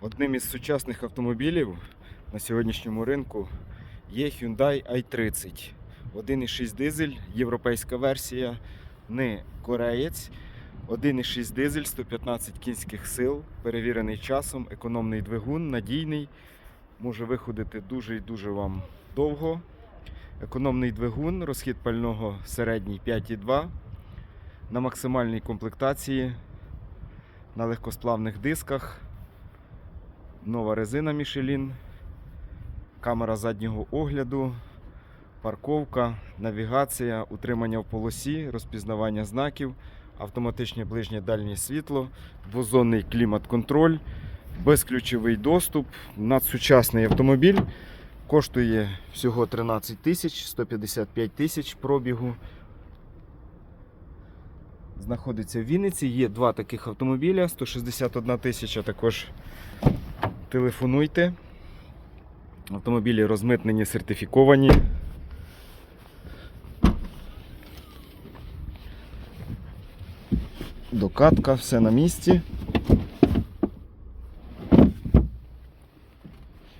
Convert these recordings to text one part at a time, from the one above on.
Одним із сучасних автомобілів на сьогоднішньому ринку є Hyundai i30. 1,6 дизель, європейська версія, не кореєць. 1,6 дизель, 115 кінських сил, перевірений часом, економний двигун, надійний, може виходити дуже і дуже вам довго. Економний двигун, розхід пального середній 5,2 на максимальній комплектації, на легкосплавних дисках, нова резина Michelin, камера заднього огляду, парковка, навігація, утримання в полосі, розпізнавання знаків, автоматичне ближнє дальнє світло, двозонний клімат-контроль, безключовий доступ, надсучасний автомобіль. Коштує всього 13 тисяч 155 тисяч пробігу. Знаходиться в Вінниці. Є два таких автомобіля, 161 тисяча також телефонуйте. Автомобілі розмитнені, сертифіковані. Докатка, все на місці.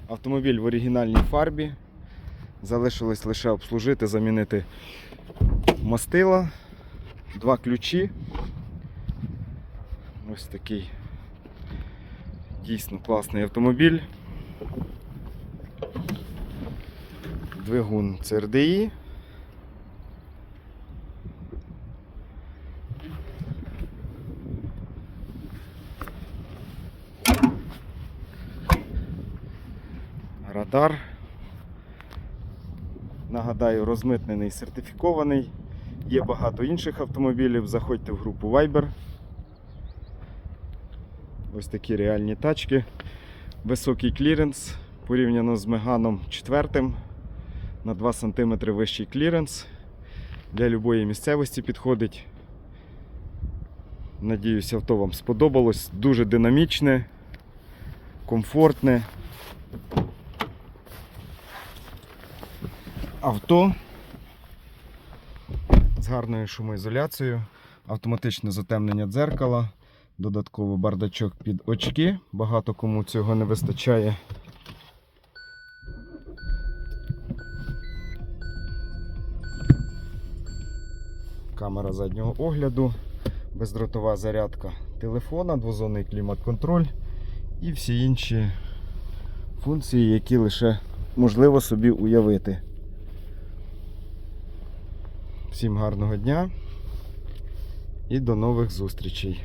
Автомобіль в оригінальній фарбі. Залишилось лише обслужити, замінити мастила, два ключі. Ось такий дійсно класний автомобіль. Двигун CRDI. Радар. Нагадаю, розмитнений, сертифікований. Є багато інших автомобілів. Заходьте в групу Viber. Ось такі реальні тачки. Високий кліренс порівняно з Меганом 4 на 2 см вищий кліренс. Для любої місцевості підходить. Надіюсь, авто вам сподобалось. Дуже динамічне, комфортне. Авто з гарною шумоізоляцією, автоматичне затемнення дзеркала, додатково бардачок під очки. Багато кому цього не вистачає. Камера заднього огляду, бездротова зарядка телефона, двозонний клімат-контроль і всі інші функції, які лише можливо собі уявити. Всім гарного дня і до нових зустрічей.